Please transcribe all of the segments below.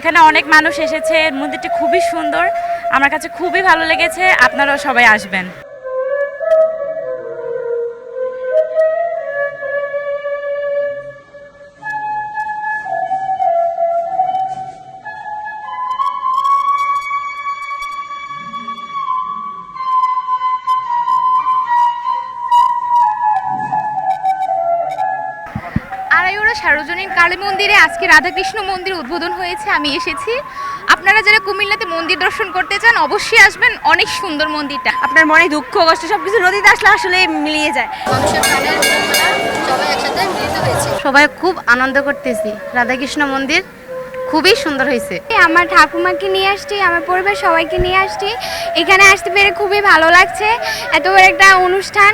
এখানে অনেক মানুষ এসেছে, মন্দিরটি খুবই সুন্দর। আমার কাছে খুবই ভালো লেগেছে, আপনারাও সবাই আসবেন। সার্বজনীন কালী মন্দিরে আজকে রাধাকৃষ্ণ মন্দির উদ্বোধন হয়েছে আমি এসেছি। আপনারা যারা কুমিল্লাতে মন্দির দর্শন করতে চান অবশ্যই আসবেন অনেক সুন্দর মন্দিরটা। আপনার মনে দুঃখ কষ্ট সবকিছু নদীতে আসলে আসলে মিলিয়ে যায়। সবাই খুব আনন্দ করতেছি। রাধাকৃষ্ণ মন্দির খুবই সুন্দর হয়েছে। আমার ঠাকুমাকে নিয়ে আসছি, আমার পরিবার সবাইকে নিয়ে আসছি। এখানে আসতে পেরে খুবই ভালো লাগছে। এত বড় একটা অনুষ্ঠান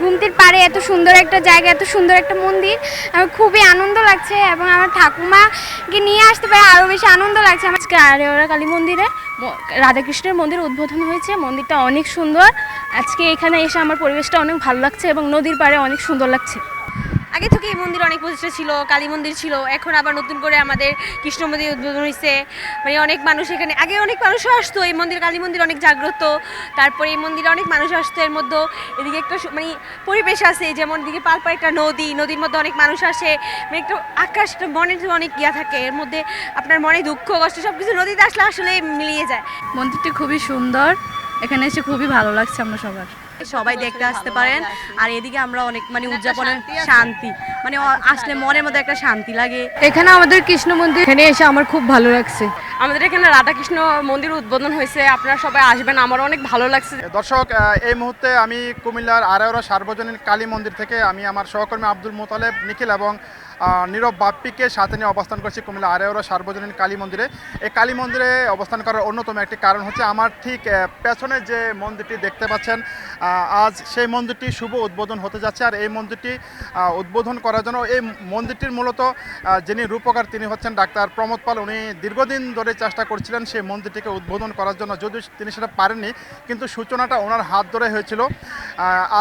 গুমতির পাড়ে এত সুন্দর একটা জায়গা, এত সুন্দর একটা মন্দির। আমার খুবই আনন্দ লাগছে এবং আমার ঠাকুমাকে নিয়ে আসতে পেরে আরও বেশি আনন্দ লাগছে। আমার আরেওরা কালী মন্দিরে রাধাকৃষ্ণের মন্দির উদ্বোধন হয়েছে। মন্দিরটা অনেক সুন্দর। আজকে এখানে এসে আমার পরিবেশটা অনেক ভালো লাগছে এবং নদীর পাড়ে অনেক সুন্দর লাগছে। আগে থেকে এই মন্দির অনেক প্রতিষ্ঠা ছিল, কালী মন্দির ছিল, এখন আবার নতুন করে আমাদের কৃষ্ণ মন্দির উদ্বোধন হয়েছে মানে অনেক মানুষ এখানে, আগে অনেক মানুষও আসতো, এই মন্দির, কালী মন্দির অনেক জাগ্রত, তারপরে এই মন্দিরে অনেক মানুষ আসতো, এর মধ্যে এদিকে একটা মানে পরিবেশ আছে, যেমন দিকে পালপা একটা নদী, নদীর মধ্যে অনেক মানুষ আসে মানে একটা আকাশটা মনের যে অনেক ইয়া থাকে, এর মধ্যে আপনার মনে দুঃখ, কষ্ট সব কিছু নদীতে আসলে আসলে মিলিয়ে যায়। মন্দিরটি খুবই সুন্দর, এখানে এসে খুবই ভালো লাগছে আমরা সবার। সবাই দেখতে আসতে পারেন। আর এদিকে আমরা অনেক মানে উদযাপনের শান্তি মানে আসলে মনের মধ্যে একটা শান্তি লাগে। এখানে আমাদের কৃষ্ণ মন্দির। এখানে এসে আমার খুব ভালো লাগছে। আমাদের এখানে রাধাকৃষ্ণ মন্দির উদ্বোধন হয়েছে। আপনারা সবাই আসবেন। আমার অনেক ভালো লাগছে। দর্শক এই মুহূর্তে আমি কুমিল্লার আড়াওড়া সার্বজনীন কালী মন্দির থেকে আমি আমার সহকর্মী আব্দুল মোতালেব নিখিল এবং নীরব বাপ্পিকে সাথে নিয়ে অবস্থান করছি কুমিল্লা আড়াওড়া সার্বজনীন কালী মন্দিরে। এই কালী মন্দিরে অবস্থান করার অন্যতম একটি কারণ হচ্ছে আমার ঠিক পেছনে যে মন্দিরটি দেখতে পাচ্ছেন আজ সেই মন্দিরটি শুভ উদ্বোধন হতে যাচ্ছে। আর এই মন্দিরটি উদ্বোধন করার জন্য এই মন্দিরটির মূলত যিনি রূপকার তিনি হচ্ছেন ডাক্তার প্রমোদ পাল। উনি দীর্ঘদিন ধরে চেষ্টা করছিলেন সেই মন্দিরটিকে উদ্বোধন করার জন্য, যদিও তিনি সেটা পারেননি, কিন্তু সূচনাটা ওনার হাত ধরে হয়েছিল।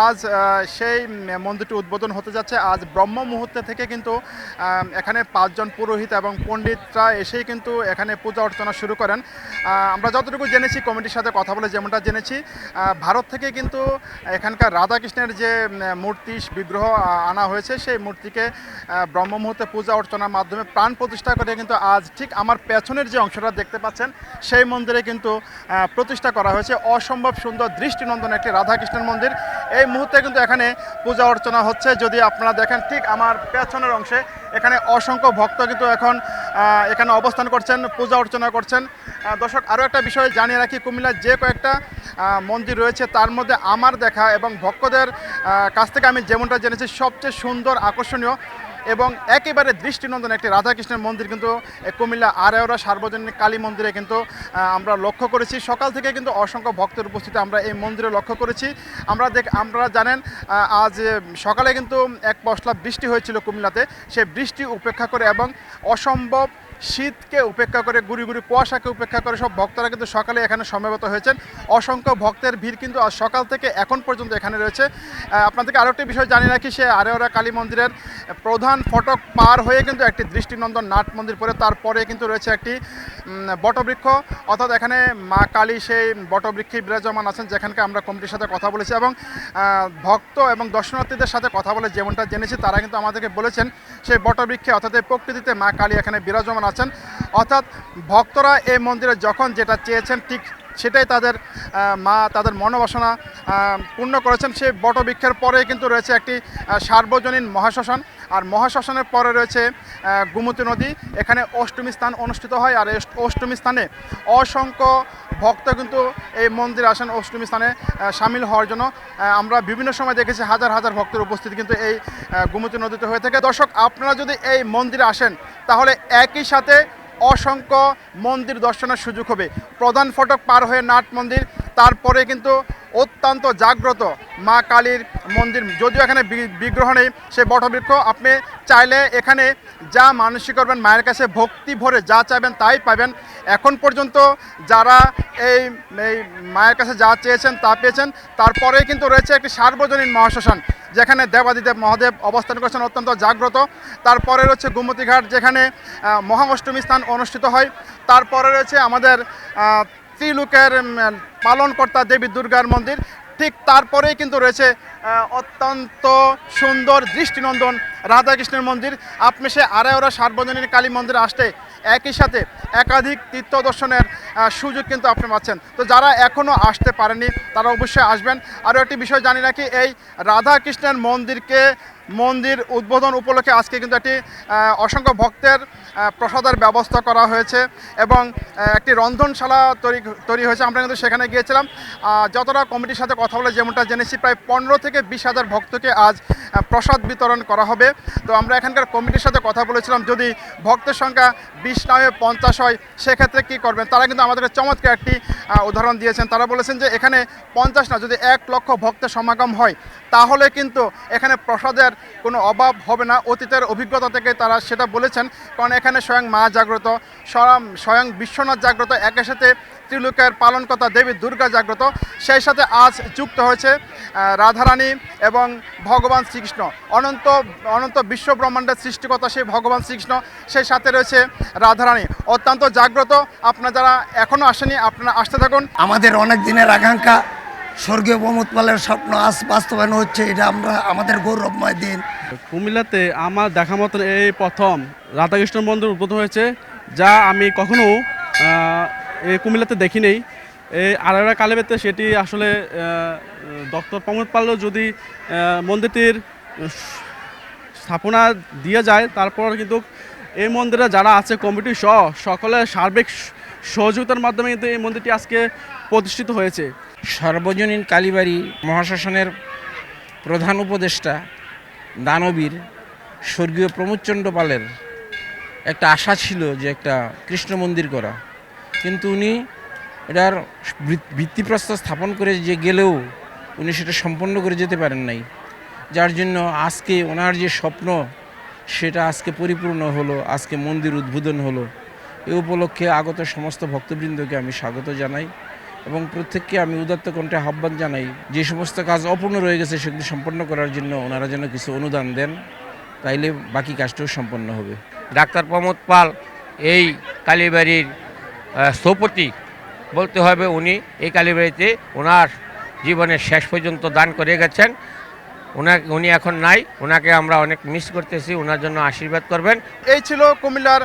আজ সেই মন্দিরটি উদ্বোধন হতে যাচ্ছে। আজ ব্রহ্ম মুহূর্তে থেকে কিন্তু এখানে পাঁচজন পুরোহিত এবং পণ্ডিতরা এসেই কিন্তু এখানে পূজা অর্চনা শুরু করেন। আমরা যতটুকু জেনেছি কমিটির সাথে কথা বলে যেমনটা জেনেছি ভারত থেকে কিন্তু এখানকার রাধাকৃষ্ণের যে মূর্তি বিগ্রহ আনা হয়েছে, সেই মূর্তিকে ব্রহ্ম মুহূর্তে পূজা অর্চনার মাধ্যমে প্রাণ প্রতিষ্ঠা করে কিন্তু আজ ঠিক আমার পেছনের যে অংশটা দেখতে পাচ্ছেন, সেই মন্দিরে কিন্তু প্রতিষ্ঠা করা হয়েছে। অসম্ভব সুন্দর দৃষ্টিনন্দন একটি রাধাকৃষ্ণের মন্দির। এই মুহূর্তে কিন্তু এখানে পূজা অর্চনা হচ্ছে। যদি আপনারা দেখেন ঠিক আমার পেছনের অংশে এখানে অসংখ্য ভক্ত কিন্তু এখন এখানে অবস্থান করছেন, পূজা অর্চনা করছেন। দর্শক, আরও একটা বিষয় জানিয়ে রাখি, কুমিল্লার যে কয়েকটা মন্দির রয়েছে তার মধ্যে আমার দেখা এবং ভক্তদের কাছ থেকে আমি যেমনটা জেনেছি, সবচেয়ে সুন্দর, আকর্ষণীয় এবং একেবারে দৃষ্টিনন্দন একটি রাধাকৃষ্ণের মন্দির কিন্তু কুমিল্লা আরেওরা সার্বজনীন কালী মন্দিরে কিন্তু আমরা লক্ষ্য করেছি। সকাল থেকে কিন্তু অসংখ্য ভক্তের উপস্থিতি আমরা এই মন্দিরে লক্ষ্য করেছি। আমরা দেখ, আমরা জানেন আজ সকালে কিন্তু এক পশলা বৃষ্টি হয়েছিল কুমিল্লাতে। সে বৃষ্টি উপেক্ষা করে এবং অসম্ভব শীতকে উপেক্ষা করে, গুড়ি গুড়ি কুয়াশাকে উপেক্ষা করে সব ভক্তরা কিন্তু সকালে এখানে সমবেত হয়েছেন। অসংখ্য ভক্তের ভিড় কিন্তু আজ সকাল থেকে এখন পর্যন্ত এখানে রয়েছে। আপনাদেরকে আরও একটি বিষয় জানিয়ে রাখি, সে আরেওরা কালী মন্দিরের প্রধান ফটক পার হয়ে কিন্তু একটি দৃষ্টিনন্দন নাট মন্দির পরে তারপরে কিন্তু রয়েছে একটি বটবৃক্ষ, অর্থাৎ এখানে মা কালী সেই বটবৃক্ষে বিরাজমান আছেন, যেখানকে আমরা কমিটির সাথে কথা বলেছি এবং ভক্ত এবং দর্শনার্থীদের সাথে কথা বলে যেমনটা জেনেছি, তারা কিন্তু আমাদেরকে বলেছেন সেই বটবৃক্ষে, অর্থাৎ এই প্রকৃতিতে মা কালী এখানে বিরাজমান আছেন। অর্থাৎ ভক্তরা এই মন্দিরে যখন যেটা চেয়েছেন, ঠিক সেটাই তাদের মা তাদের মনোবাসনা পূর্ণ করেছেন। সেই বটবৃক্ষের পরে কিন্তু রয়েছে একটি সার্বজনীন মহাশ্মশান। আর মহাশ্মশানের পরে রয়েছে গোমতী নদী। এখানে অষ্টমী স্থান অনুষ্ঠিত হয় আর অষ্টমী স্থানে অসংখ্য ভক্ত কিন্তু এই মন্দিরে আসেন অষ্টমী স্থানে সামিল হওয়ার জন্য। আমরা বিভিন্ন সময় দেখেছি হাজার হাজার ভক্তের উপস্থিতি কিন্তু এই গোমতী নদীতে হয়ে থাকে। দর্শক, আপনারা যদি এই মন্দিরে আসেন, তাহলে একই সাথে অসংখ্য মন্দির দর্শনের সুযোগ হবে। প্রধান ফটক পার হয়ে নাট মন্দির, তারপরে কিন্তু অত্যন্ত জাগ্রত মা কালীর মন্দির। যদিও এখানে বিগ্রহ নেই সে বটবৃক্ষ। আপনি চাইলে এখানে যা মানসিক করবেন মায়ের কাছে ভক্তি ভরে যা চাইবেন তাই পাবেন। এখন পর্যন্ত যারা এই মায়ের কাছে যা চেয়েছেন তা পেয়েছেন। তারপরে কিন্তু রয়েছে একটি সার্বজনীন মহাশ্মশান যেখানে দেবাদিদেব মহাদেব অবস্থান করছেন অত্যন্ত জাগ্রত। তারপরে রয়েছে গুমতি ঘাট যেখানে আহ, মহা অষ্টমী স্থান অনুষ্ঠিত হয়। তারপরে রয়েছে আমাদের ত্রিলোকের পালনকর্তা দেবী দুর্গার মন্দির। ঠিক তারপরেই কিন্তু রয়েছে অত্যন্ত সুন্দর দৃষ্টিনন্দন রাধাকৃষ্ণের মন্দির। আপনি সে আড়াইওরা সার্বজনীন কালী মন্দিরে আসতে একই সাথে একাধিক তীর্থ দর্শনের সুযোগ কিন্তু আপনি পাচ্ছেন। তো যারা এখনও আসতে পারেনি তারা অবশ্যই আসবেন। আরও একটি বিষয় জানি নাকি এই রাধাকৃষ্ণের মন্দিরকে মন্দির উদ্বোধন উপলক্ষে আজকে কিন্তু একটি অসংখ্য ভক্তের প্রসাদের ব্যবস্থা করা হয়েছে এবং একটি রন্ধনশালা তৈরি তৈরি হয়েছে। আমরা কিন্তু সেখানে গিয়েছিলাম। যতটা কমিটির সাথে কথা বলে যেমনটা জেনেছি, প্রায় পনেরো থেকে বিশ হাজার ভক্তকে আজ প্রসাদ বিতরণ করা হবে। তো আমরা এখানকার কমিটির সাথে কথা বলেছিলাম। যদি ভক্তের সংখ্যা বিশ নয় পঞ্চাশ হয়, সেক্ষেত্রে কী করবেন? তারা কিন্তু আমাদেরকে চমৎকার একটি উদাহরণ দিয়েছেন। তারা বলেছেন যে এখানে পঞ্চাশ না, যদি এক লক্ষ ভক্তের সমাগম হয়, তাহলে কিন্তু এখানে প্রসাদের কোনো অভাব হবে না। অতীতের অভিজ্ঞতা থেকে তারা সেটা বলেছেন, কারণ এখানে স্বয়ং মা জাগ্রত, স্বয়ং স্বয়ং বিশ্বনাথ জাগ্রত একই সাথে ত্রিলোকের পালনকর্তা দেবী দুর্গা জাগ্রত, সেই সাথে আজ যুক্ত হয়েছে রাধারানী এবং ভগবান শ্রীকৃষ্ণ। অনন্ত অনন্ত বিশ্ব ব্রহ্মাণ্ডের সৃষ্টিকর্তা সেই ভগবান শ্রীকৃষ্ণ, সেই সাথে রয়েছে রাধারানী। অত্যন্ত জাগ্রত, আপনারা যারা এখনও আসেনি, আপনারা আসতে থাকুন। আমাদের অনেক দিনের আকাঙ্ক্ষা স্বর্গীয় প্রমোদপালের স্বপ্ন আজ বাস্তবায়ন হচ্ছে, এটা আমরা, আমাদের গৌরবময় দিন। কুমিল্লাতে আমার দেখা মতন এই প্রথম রাধাকৃষ্ণ মন্দির উদ্বোধন হয়েছে, যা আমি কখনো এই কুমিল্লাতে দেখি নেই এই আড়াইরা কালেবেতে সেটি আসলে ডক্টর প্রমোদ পাল্ল যদি মন্দিরটির স্থাপনা দিয়ে যায়, তারপর কিন্তু এই মন্দিরে যারা আছে, কমিটি সহ সকলের সার্বিক সহযোগিতার মাধ্যমে কিন্তু এই মন্দিরটি আজকে প্রতিষ্ঠিত হয়েছে। সর্বজনীন কালীবাড়ি মহাশাসনের প্রধান উপদেষ্টা দানবীর স্বর্গীয় প্রমোদচন্দ্র পালের একটা আশা ছিল যে একটা কৃষ্ণ মন্দির করা। কিন্তু উনি এটার ভিত- ভিত্তিপ্রস্তর স্থাপন করে যে গেলেও উনি সেটা সম্পন্ন করে যেতে পারেন নাই। যার জন্য আজকে ওনার যে স্বপ্ন, সেটা আজকে পরিপূর্ণ হলো, আজকে মন্দির উদ্বোধন হলো। এ উপলক্ষে আগত সমস্ত ভক্তবৃন্দকে আমি স্বাগত জানাই। এবং প্রত্যেককে আমি উদাত্ত কণ্ঠে আহ্বান জানাই, যে সমস্ত কাজ অপূর্ণ রয়ে গেছে সেগুলি সম্পন্ন করার জন্য ওনারা যেন কিছু অনুদান দেন, তাইলে বাকি কাজটাও সম্পন্ন হবে। ডাক্তার প্রমোদ পাল, এই কালীবাড়ির স্থপতি বলতে হবে উনি, এই কালীবাড়িতে ওনার জীবনের শেষ পর্যন্ত দান করে গেছেন। ওনাকে উনি এখন নাই ওনাকে আমরা অনেক মিস করতেছি ওনার জন্য আশীর্বাদ করবেন। এই ছিল কুমিল্লার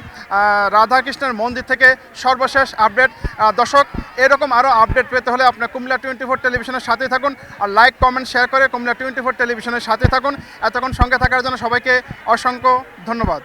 রাধাকৃষ্ণের মন্দির থেকে সর্বশেষ আপডেট। দর্শক, এরকম আরও আপডেট পেতে হলে আপনার কুমিল্লা টোয়েন্টি ফোর টেলিভিশনের সাথে থাকুন আর লাইক, কমেন্ট, শেয়ার করে কুমিল্লা টোয়েন্টি ফোর টেলিভিশনের সাথে থাকুন। এতক্ষণ সঙ্গে থাকার জন্য সবাইকে অসংখ্য ধন্যবাদ।